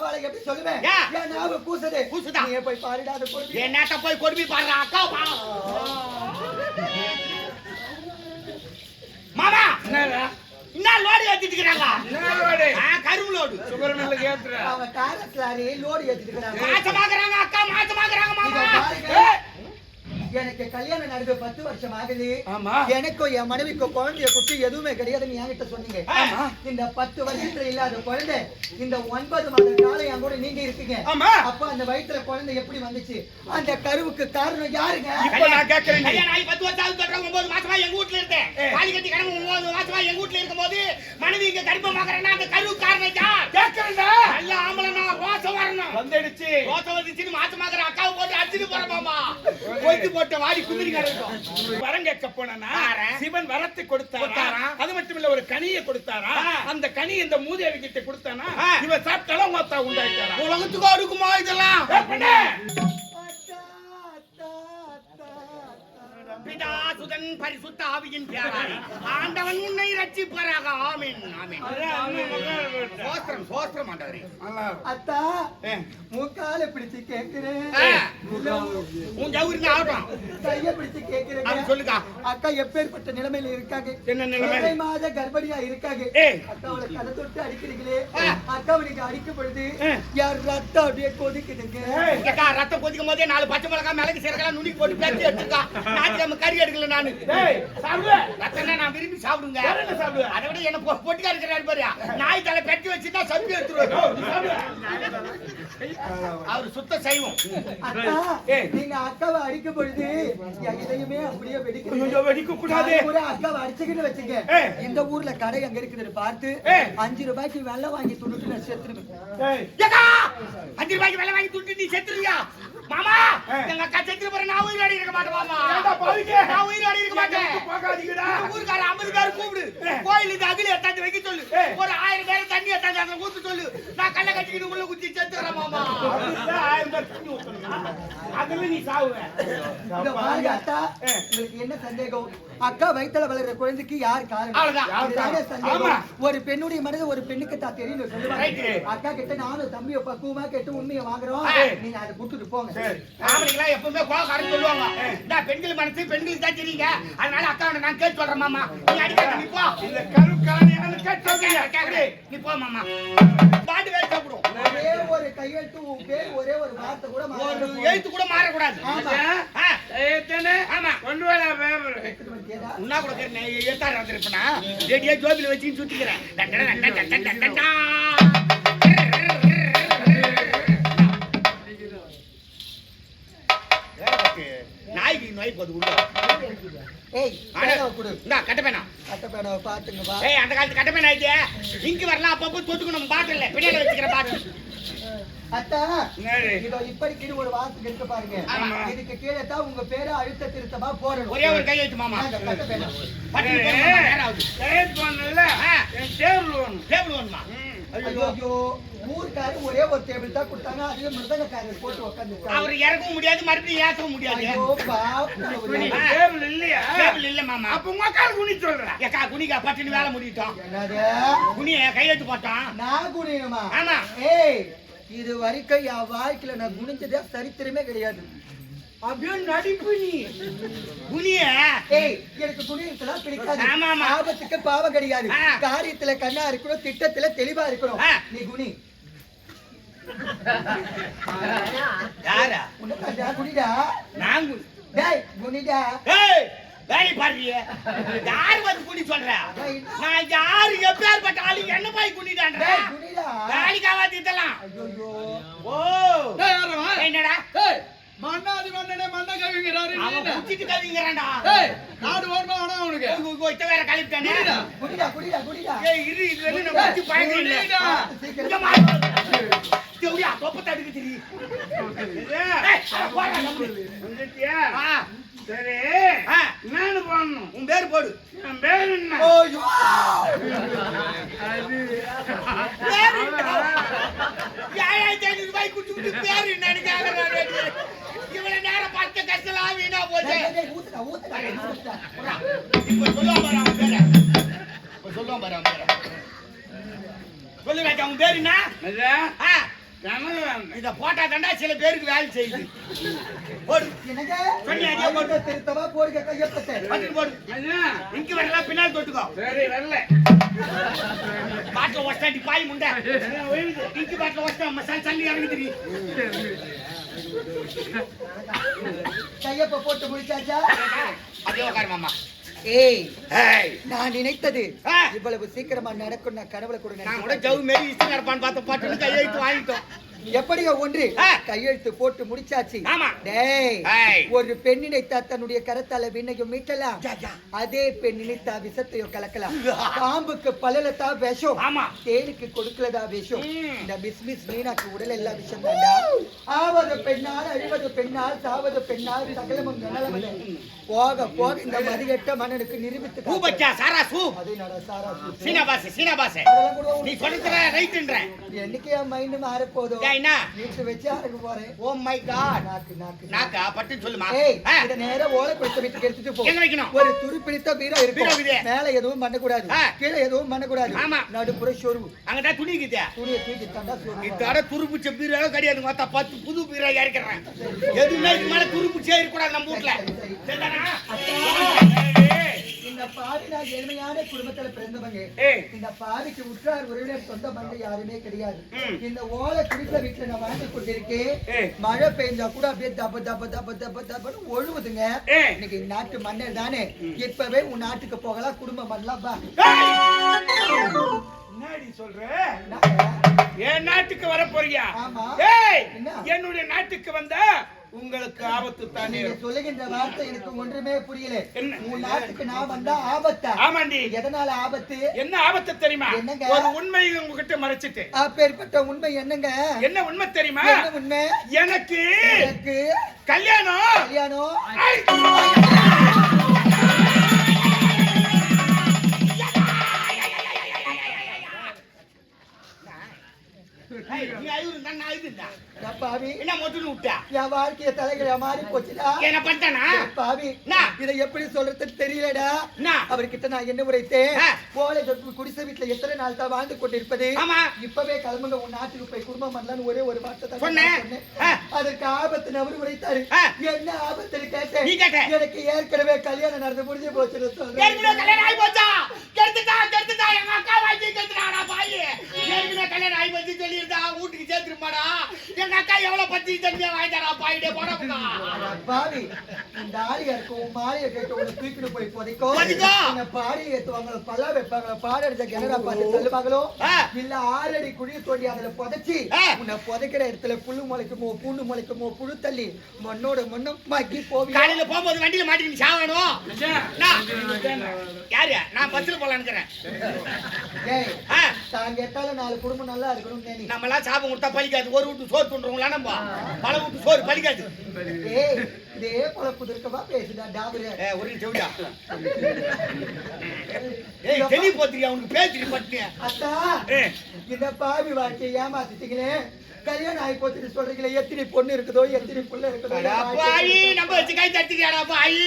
எப்படி சொல்லுவேன்? என் நாவு கூசுது கூசுதா? நீ போய் பாருடா என் நேத்த போய் கொடுமை பாடுற அக்கா பா மாமா என்னடா? என்ன லோடு ஏத்திட்டு இருக்கிறாங்க என்ன லோடு? ஆ, கரும்பு லோடு சுப்பிரமணியனுக்கு ஏத்துற. அவன் டாரஸ் லாரி லோடு ஏத்திட்டு அக்கா மாமா எனக்கு கல்யாணம் நடந்து பத்து வருஷம் ஆகுது ஆமா. எனக்கும் என் மனைவிக்கும் குழந்தைய குட்டி எதுவுமே கிடையாது நீ என்கிட்ட சொன்னீங்க ஆமா. இந்த பத்து வருஷத்துல இல்லாத குழந்தை இந்த ஒன்பது மாத காலம் என் கூட நீங்க இருக்கீங்க. அப்ப அந்த வயித்துல குழந்தை எப்படி வந்துச்சு அந்த கருவுக்கு காரணம் யாருங்க இப்ப நான் கேட்கிறேன் நீ. கல்யாணம் ஆகி பத்து வருஷம் சொல்றேன், ஒன்பது மாசமா எங்க வீட்டுல இருந்தேன். தாலி கட்டி கிடந்து ஒன்பது மாசமா எங்க வீட்டுல இருக்கும்போது மனைவி இங்க கர்ப்பமாக்குறேன்னா அந்த கரு காரணம் யார் கேட்கிறேன்டா. நல்ல ஆம்பளை நான் ரோசம் வரணும் வந்துடுச்சு. ரோசம் வந்துச்சுன்னு மாசமாக்குற அக்காவை போட்டு அடிச்சுட்டு போறேன் மாமா கொய்த்து போட்டு வாடி குதிரி கிடக்கும் வரம் கேட்க போனா? சிவன் வரத்தை கொடுத்தாரா? அது மட்டும் இல்ல ஒரு கனியை கொடுத்தாரா. அந்த கனி இந்த மூதேவி கிட்ட கொடுத்தானா ஆ. இவன் சாப்பிட்டாலும் உங்க அத்தா உண்டாயிட்டாரா உலகத்துக்கு அடுக்குமா இதெல்லாம் எப்படி? பிதா சுதன் பரிசுத்த ஆவியின் பேராய் ஆண்டவன் உன்னை ரட்சிப்பாராக ஆமென் ஆமென் சோஸ்திரம் சோஸ்திரம் ஆண்டவரே. அத்தா. முக்கால பிடிச்சு கேக்குறேன். உன் ஜவுரிங்க ஆகட்டும் கைய பிடிச்சு கேக்குறேன் சொல்லுக்கா அக்கா எப்பேற்பட்ட நிலைமையில இருக்காங்க என்ன நிலைமை? மாத கர்ப்பிணியா இருக்காங்க. அக்காவோட கதை தொட்டு அடிக்கிறீங்களே. அக்காவை நீங்க அடிக்கும் பொழுது. யார் ரத்தம் அப்படியே கொதிக்குதுங்க ரத்தம் கொதிக்கும் போதே நாலு பச்சை மிளகாய் மிளகு சீரகெல்லாம் நுணுக்கி போட்டு பேச்சு எடுத்துக்கா ஞாயிற்றுக்கிழமை கறி எடுக்கல நானு. டேய், சாப்பிடு. ரத்தம்னா நான் விரும்பி சாப்பிடுங்க. வேற என்ன சாப்பிடுவ? அதை விட என்ன பொட்டிக்கா இருக்கிறாரு பாரு. நாய் தலை பெட்டி வச்சுட்டா சப்பி எடுத்துருவாரு. அவர் சுத்த செய்வோம். நீங்க அக்காவை அடிக்கும் பொழுது என் இதயமே அப்படியே ஐயோ, வெடிக்குது வெடிக்க கூடாது கூட அக்காவை அடிச்சுக்கிட்டு வச்சுங்க. இந்த ஊர்ல கடை எங்க இருக்குதுன்னு பார்த்து. அஞ்சு ரூபாய்க்கு வெள்ளம் வாங்கி துணுட்டு நான் செத்துருவேன். அஞ்சு ரூபாய்க்கு வேலை வாங்கி துட்டு நீ செத்துருவியா? மாமா. எங்க அக்கா செத்துரு போற நான் உயிரோட இருக்க மாட்டேன் மாமா ஏன்டா பாவிக்க? நான் உயிரோட இருக்க மாட்டேன். இந்த ஊருக்கார ஐம்பது பேர் கூப்பிடு கோயில் இந்த அகில எத்தாந்து வைக்க சொல்லு. ஒரு ஆயிரம் பேர் தண்ணி எத்தாந்து அதுல ஊத்து சொல்லு நான் கல்ல கட்டிக்கிட்டு உள்ள குத்தி செத்துறேன் மாமா அப்படித்தான் ஆயிரம் பேர் தண்ணி ஊத்தணுமா? அதுல நீ சாவுவ. இங்க பாருங்க அத்தா ஏய். உங்களுக்கு என்ன சந்தேகம் அக்கா வயித்துல வளர்ற குழந்தைக்கு யார் காரணம். ஒரு பெண்ணுடைய மனது ஒரு பெண்ணுக்கு தான் தெரியும். சொல்லுவாங்க. அக்கா கிட்ட நானும் தம்பியை பக்குவமா கேட்டு உண்மையை வாங்குறோம். நீங்க அதை கொடுத்துட்டு போங்க. ஆம்பளைங்களா எப்பவுமே கோவக்காரன் சொல்லுவாங்க. நான் பெண்கள் மனசு பெண்களுக்கு தான் தெரியுங்க. அதனால அக்காவை நான் கேட்டு சொல்றேன் மாமா. நீ அடிக்காத நீ போ. இந்த கருக்காணியான கேட்டோம் கேட்க, நீ போ மாமா. பாட்டு வேலை சாப்பிடும் ஒரே ஒரு கையெழுத்து உன் பேர் ஒரே ஒரு வார்த்தை கூட ஒரு எழுத்து கூட மாறக்கூடாது. கொண்டு வர. உன்னா கூட எழுத்தாரு வந்திருப்பேனா ரெடியா ஜோபில வச்சு சுத்திக்கிறேன். நாய்க்கு நோய் போது உள்ள ஏய் பேனாவை கொடு. இந்தா கட்ட பேனா. அட்டை பேனாவை பாத்துங்க ஏய் அந்த காலத்து கட்ட பேனா இது? இங்கு வரலாம் அப்பப்போ தொட்டுக்கணும் பாட்டில் பின்னாடி வச்சுக்கிற பாட்டில். அத்தா? இதோ இப்படிக்கு ஒரு இருக்கு பாருங்க. இதுக்கு கீழே தான் உங்க பேரை அழுத்த திருத்தமா போடணும். ஒரே ஒரு பட்டு போடு மாமா, ஊருக்காரு ஒரே ஒரு டேபிள் தான் கொடுத்தாங்க. அதுல மிருதங்கக்காரர் போட்டு உட்காந்து அவர் இறக்கவும் முடியாது மறுபடியும் ஏற்றவும் முடியாது. டேபிள் இல்லையா? டேபிள் இல்ல மாமா. அப்ப உங்க அக்கா குனி சொல்ற. ஏக்கா குனிக்கா பட்டுன்னு வேலை முடிட்டோம் குனிய கையெழுத்து போட்டான். நான் குனியணுமா? ஆமா. ஏய் இது வரைக்கும் என் வாழ்க்கையில நான் குனிஞ்சதே சரித்திரமே கிடையாது. அப்படியே நடிப்பு நீ. குனிய. ஏய் எனக்கு குனியத்தெல்லாம் பிடிக்காது. ஆபத்துக்கு பாவம் கிடையாது. காரியத்துல கண்ணா இருக்கணும் திட்டத்துல தெளிவா இருக்கணும். ஆ. நீ குனி. யாரா? உனக்கு குனிடா நான் குனி. டேய் குனிடா ஏய் வேலை பாருங்க. யார் வந்து குனி சொல்ற? நான் யாரு? எப்பேற்பட்ட ஆளு? என்ன போய் குனிடான்ற டேய் குனிடா வேலைக்கு ஆகாது இதெல்லாம் ஓ? என்னடா? மன்னாதி மன்னனே மன்ன கவிங்கிறாரு அவன் என்ன? குச்சிட்டு கவிங்கிறான்டா நாடு அவனுக்கு. இத்த வேற கழிப்பிட்டானே. குனிடா. குனிடா குனிடா குனிடா ஏய் இரு இது இல்ல. இங்க தொப்ப தடுக்கு ஏய் போடா வந்துட்டியா? சரி. என்னன்னு பண்ணணும் உன் பேர் போடு. என் பேர் என்ன? ஐயோ பேர் என்ன? ஏழாயிரத்தி ஐநூறு ரூபாய் குடுத்து விட்டு பேர் என்னன்னு கேக்குறாரு. இவ்வளவு நேரம் பார்த்த கஷ்டம் வீணா போச்சு? டேய், டேய், ஊத்துடா ஊத்துடா. ஊத்துடா. இப்ப சொல்லுவா பாரு அவன் பேரு. பாரு அவன் பேரை. சொல்லு ராஜா உன் பேரு என்ன. இத போட்டா தாண்டா சில பேருக்கு வேலை செய்யுது. போடு. போடு. இங்க வரலாம் பின்னால் தொட்டுக்கோ. சரி, வரல. பாட்டில் ஒஸ்டாண்டி பாய் முண்டை இங்க பாட்டில் ஒஸ்டா மசால் சல்லி இறங்குது கையப்ப போட்டு முடிச்சாச்சா அதே உட்காரு மாமா ஏய் ஏய் நான் நினைத்தது. இவ்வளவு சீக்கிரமா நடக்கும் நான் கனவுல கூட நான் கூட. ஜவு மாரி இஷ்டம் நடப்பான்னு பார்த்த பாட்டுன்னு கையெழுத்து வாங்கிட்டோம் எப்படியோ ஒன்று. கையெழுத்து போட்டு முடிச்சாச்சு. ஒரு பெண் நினைத்தா தன்னுடைய கரத்தால விண்ணையும் மீட்டலாம். அதே பெண் நினைத்தா விஷத்தையும் கலக்கலாம் பாம்புக்கு பலலத்தா விஷம். தேனுக்கு கொடுக்கலதா விஷம். இந்த மிஸ் மிஸ் மீனாக்கு உடல் எல்லாம் விஷம் தாண்டா. ஆவது பெண்ணால் அழிவது பெண்ணால் சாவது பெண்ணால் சகலமும் நலவது போக போக இந்த மதிகட்ட மன்னனுக்கு நிரூபித்து பூ பச்சா சாரா சூ அதே நட சாரா soup. China boss China boss அதெல்லாம் கூட நீ சொல்றதுல ரைட்டுன்ற என்னைக்கு என் மைண்ட் மாற போதும் என்ன? வீட்டு வச்சு அடங்க போறேன் ஓ மை காட் நாக்கு நாக்கு நாக்கா. பட்டு சொல்லுமா? ஏய் ஆ, இத நேரா ஓலை கொடுத்த வீட்டுக்கு எடுத்துட்டு போ. எங்க வைக்கணும்? ஒரு துரு பிடித்த பீரோ இருக்கும். மேல எதுவும் பண்ணக்கூடாது. ஆ. கீழே எதுவும் பண்ணக்கூடாது. ஆமா. நடுப்புற சொருவு. அங்கடா துணி துணியை தூக்கி தந்தா சொருவு. இத்தோட துருப்புச்ச பீரோ கிடையாது மொத்தம் பத்து புது பீரோ இறக்கிறேன். எதுவுமே மேல துருப்புச்சே இருக்கக்கூடாது நம்ம வீட்டுல ஏழ்மையான குடும்பத்துல பிறந்தவங்க. இந்த பாவிக்கு உற்றார் உறவினர் சொந்த பந்தம் யாருமே கிடையாது. இந்த ஓலை குடித்த வீட்டுல நான் வாழ்ந்து கொண்டிருக்கேன். மழை பெய்ஞ்சா கூட அப்படியே தப தப தப தப தபன்னு ஒழுகுதுங்க. இன்னைக்கு நாட்டு மன்னர் தானே இப்பவே உன் நாட்டுக்கு போகலாம் குடும்பம் பண்ணலாம். என்னடி சொல்ற என் நாட்டுக்கு வர போறியா? என்னுடைய நாட்டுக்கு வந்த உங்களுக்கு ஆபத்து தானே நீங்க சொல்லுகின்ற வார்த்தை எனக்கு ஒன்றுமே புரியல. என்ன? உன் நாட்டுக்கு நான் வந்தா ஆபத்தா? ஆமாண்டி. எதனால ஆபத்து? என்ன ஆபத்து தெரியுமா? என்னங்க? ஒரு உண்மை உங்ககிட்ட மறைச்சிட்டு. அப்பேற்பட்ட உண்மை என்னங்க? என்ன உண்மை தெரியுமா? என்ன உண்மை? எனக்கு எனக்கு கல்யாணம். கல்யாணம். பாவி. என்ன மொட்டுன்னு விட்டா? என் வாழ்க்கைய தலைகளை மாறி போச்சுடா. என்ன பண்ணிட்டானா பாவி? இதை எப்படி சொல்றதுன்னு தெரியலடா? அவர்கிட்ட நான் என்ன உரைத்தேன். போல குடிசை வீட்டுல எத்தனை நாள் தான் வாழ்ந்து கொண்டிருப்பது? ஆமா. இப்பவே கிளம்புங்க உன் நாட்டுக்கு போய் குடும்பம் பண்ணலாம்னு ஒரே ஒரு வார்த்தை தான் சொன்னேன். அதற்கு ஆபத்து நபர் உரைத்தாரு. என்ன ஆபத்துன்னு கேட்டேன். எனக்கு ஏற்கனவே கல்யாணம் நடந்து முடிஞ்சு ஏற்கனவே சொல்றேன் கல்யாணம் ஆகி போச்சா? கெடுத்துட்டா கெடுத்துட்டா. எங்க அக்கா வாங்கி கெடுத்துட்டாடா பாய். ஏற்கனவே கல்யாணம் ஆகி போச்சு சொல்லியிருந்தா வீட்டுக்கு சேர்த்துருமாடா. எங்க அக்கா எவ்வளவு பத்தி தண்ணியா வாங்கிட்டாரா பாயிடே போட பாவி இந்த ஆளியா இருக்கும் உன் மாலையை கேட்டு உன்னை தூக்கிட்டு போய் புதைக்கோ. உன்னை பாடி ஏத்துவாங்களோ பல்லா வைப்பாங்களோ? பாட அடிச்ச கிணறா பார்த்து தள்ளுவாங்களோ. இல்ல ஆறடி குழி தோண்டி அதுல புதைச்சி. உன்னை புதைக்கிற இடத்துல புல்லு முளைக்குமோ பூண்டு முளைக்குமோ புழு தள்ளி மண்ணோட மண்ணும் மக்கி போவி காலையில போகும்போது வண்டியில மாட்டிக்கிட்டு சாவணும்? யாரு? நான் பஸ்ல போலான்னு இருக்கிறேன் நாலு குடும்பம் நல்லா இருக்கணும் நீ நம்ம எல்லாம் சாபம் கொடுத்தா பலிக்காது ஒரு வீட்டு சோறு துண்டுறவங்களா நம்ம? பல வீட்டு சோறு பலிக்காது இதே போல புதிர்க்கமா பேசுடா டாபரே ஏ, ஒரு செவிடா. ஏய் தெளி போத்திரியா? உனக்கு பேச்சு பட்டு அத்தா. இந்த பாவி வாழ்க்கையை ஏமாத்திட்டீங்களே? கல்யாணம் ஆகி போச்சுன்னு சொல்றீங்களே எத்தனை பொண்ணு இருக்குதோ எத்தனை புள்ள இருக்குதோ நம்ம வச்சு கை தட்டிக்கியாடா பாவி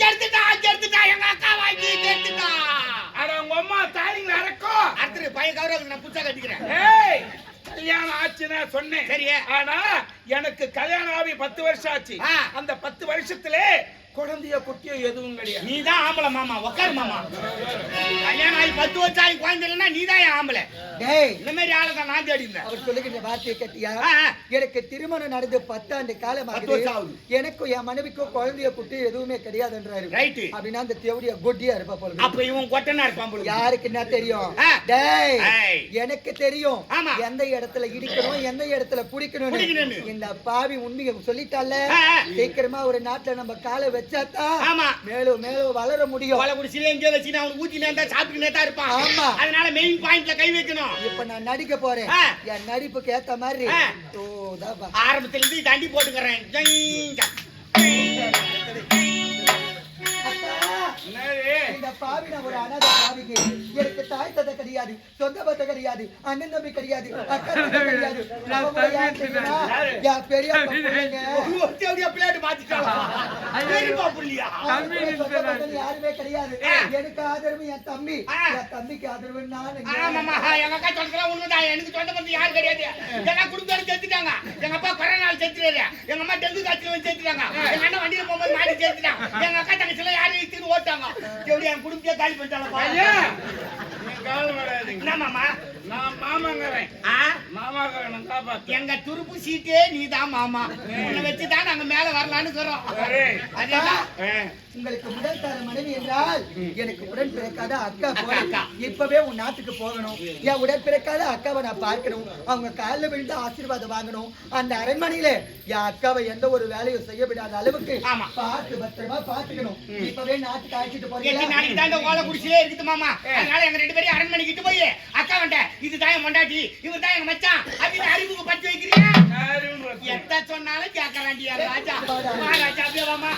கெடுத்துட்டா கெடுத்துட்டா எங்க அக்கா வாங்கி கெடுத்துட்டா. அட உங்க அம்மா தாலிங்க அடக்கம் அடுத்து பையன் கௌரவத்துக்கு நான் புதுசா கட்டிக்கிறேன். ஏய். கல்யாணம் ஆச்சுன்னு சொன்னேன் சரி. ஆனா எனக்கு கல்யாணம் ஆகி பத்து வருஷம் ஆச்சு. அந்த பத்து வருஷத்துல குழந்தைய குட்டியோ எதுவும் கிடையாது நீ தான் ஆம்பளை மாமா உக்காரு மாமா கல்யாணம் ஆகி பத்து வருஷம் ஆகி குழந்தை இல்லைன்னா நீ தான் ஆம்பளை டேய் இந்த மாதிரி ஆளை தான் நான் தேடி இருந்தேன் அவர் சொல்லுகின்ற வார்த்தையை கேட்டியா. எனக்கு திருமணம் நடந்து பத்தாண்டு காலம் ஆகுது. எனக்கும் என் மனைவிக்கும் குழந்தைய குட்டி எதுவுமே கிடையாதுன்றாரு Right. அப்படின்னா அந்த தேவடியா கொட்டியா இருப்பா போல அப்ப இவன் கொட்டனா இருப்பான் போல யாருக்கு என்ன தெரியும். டேய். எனக்கு தெரியும். எந்த இடத்துல இடிக்கணும் எந்த இடத்துல. பிடிக்கணும் இந்த பாவி உண்மையை சொல்லிட்டால. சீக்கிரமா ஒரு நாட்டுல நம்ம காலை வச்சாதான் ஆமா. மேலும் மேலும் வளர முடியும். எங்கேயோ வச்சு நான் அவனுக்கு ஊத்தினே சாப்பிட்டுனே தான் இருப்பான். ஆமா. அதனால மெயின் பாயிண்ட்ல கை வைக்கணும். இப்ப நான் நடிக்க போறேன். என் நடிப்புக்கு ஏத்த மாதிரி. ஆரம்பத்துல இருந்து தாண்டி போட்டுக்கிறேன். இந்த பாவி நான் ஒரு அனாதை பாவிங்க எனக்கு தாய் தந்தை கிடையாது சொந்த பத்த கிடையாது அண்ணன் தம்பி கிடையாது அக்கா தம்பி கிடையாது அவங்க யார் தெரியுமா? என் பெரியப்பா பிள்ளைங்க. ஒருத்தி அப்படியே பிள்ளையாட்டு மாத்திட்டாளா? பெரியப்பா புள்ளியா? அவங்க சொந்த பந்தம் யாருமே கிடையாது. எனக்கு ஆதரவு என் தம்பி. என் தம்பிக்கு ஆதரவு நான் எங்க அக்கா சொல்றதெல்லாம் உண்மைதான். எனக்கு சொந்த பந்தம் யாரும் கிடையாது. எல்லாம் குடும்பத்தோட செத்துட்டாங்க. எங்க அப்பா கொரோனால செத்துட்டாரு. எங்க அம்மா டெங்கு காய்ச்சல் செத்துட்டாங்க. எங்க அண்ணன் வண்டியில போகும்போது மாட்டி செத்துட்டான். எங்க அக்கா தங்கச்சி எல்லாம் யாரையும் இழுத்துன்னு ஓட்டாங்க. எப்படி என் குடும்பத்தையே காலி கவலைப்படாதீங்க. என்னம்மாம்மா? நான் மாமாங்கிறேன். மாமாங்கிறேன். எங்க துருப்பு சீட்டே நீதான் மாமா. உன்னை வச்சுதான் நாங்க மேல வரலான்னு இருக்கிறோம். ஆ. உங்களுக்கு முதல் தர மனைவி என்றால் எனக்கு உடன் பிறக்காத அக்கா போல. அக்கா. இப்பவே உன் நாட்டுக்கு போகணும். என் உடன் பிறக்காத அக்காவை நான் பார்க்கணும். அவங்க காலில் விழுந்து ஆசீர்வாதம் வாங்கணும். அந்த அரண்மனையில என் அக்காவை எந்த ஒரு வேலையும் செய்ய விடாத அளவுக்கு ஆமா. பார்த்து பத்திரமா பாத்துக்கணும் இப்பவே நாட்டுக்கு அழைச்சிட்டு எட்டு போறீங்களா நாளைக்கு தான் ஓலை குடிச்சிலே இருக்குது மாமா. அதனால எங்க ரெண்டு பேரும் அரண்மனைக்கிட்டு போய் அக்கா வந்த இதுதான் என் மொண்டாட்டி இவர் தான் எங்க மச்சான். அப்படின்னு அறிவுக்கு பற்றி வைக்கிறியா? எத்த சொன்னாலும் கேட்கறாண்டியா ராஜா? ராஜா அப்படியே வாமா